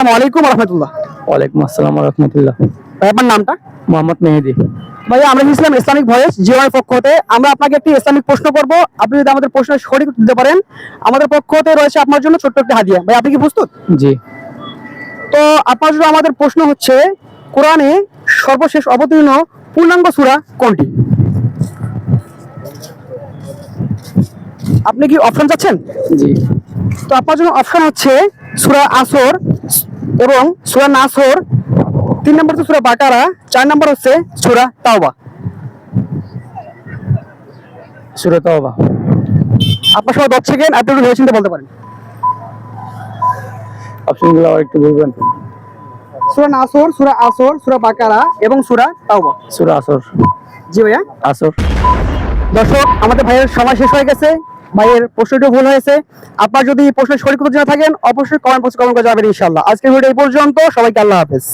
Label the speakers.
Speaker 1: আসসালামু রহমতুল্লাহ।
Speaker 2: ওয়ালাইকুম আসসালাম রহমতুল্লাহ।
Speaker 1: ভাই আপনার নামটা?
Speaker 2: মোহাম্মদ মেহেদি।
Speaker 1: ভাই আমরা ইসলাম ইসলামিক ভয়েস জিওআই পক্ষ হতে। আমরা আপনাকে একটি ইসলামিক প্রশ্ন করব। আপনি যদি আমাদের প্রশ্নের সঠিক দিতে পারেন আমাদের পক্ষ হতে রয়েছে আপনার জন্য ছোট্ট একটি হাদিয়া। ভাই আপনি কি প্রস্তুত?
Speaker 2: জি।
Speaker 1: তো আপনার জন্য আমাদের প্রশ্ন হচ্ছে কোরআনে সর্বশেষ অবতীর্ণ পূর্ণাঙ্গ সূরা কোনটি? আপনি কি অপশন চাচ্ছেন?
Speaker 2: জি।
Speaker 1: তো আপনার জন্য অপশন হচ্ছে সূরা আসর এবং সূরা নাসর তিন নম্বর হচ্ছে সূরা বাকারা চার নম্বর হচ্ছে সূরা তাওবা।
Speaker 2: সুরত বাবা
Speaker 1: আপনার সময় দশ সেকেন্ড আপনি একটু ভেবে চিন্তে বলতে পারেন।
Speaker 2: অপশনগুলো আবার একটু বলবেন।
Speaker 1: সূরা নাসর সুরা আসর সুরা বাকারা এবং সুরা তাওবা।
Speaker 2: সুরা আসর।
Speaker 1: জি ভাইয়া।
Speaker 2: আসর।
Speaker 1: দর্শক আমাদের ভাইয়ের সময় শেষ হয়ে গেছে। ভাইয়ের প্রশ্নটি ভুল হয়েছে। আপনার যদি প্রশ্নের সঠিক উত্তর জেনে থাকেন, অবশ্যই কমেন্ট বক্সে কমেন্ট করে যাবেন ইনশাআল্লাহ। আজকের ভিডিও এই পর্যন্ত। সবাইকে আল্লাহ হাফেজ।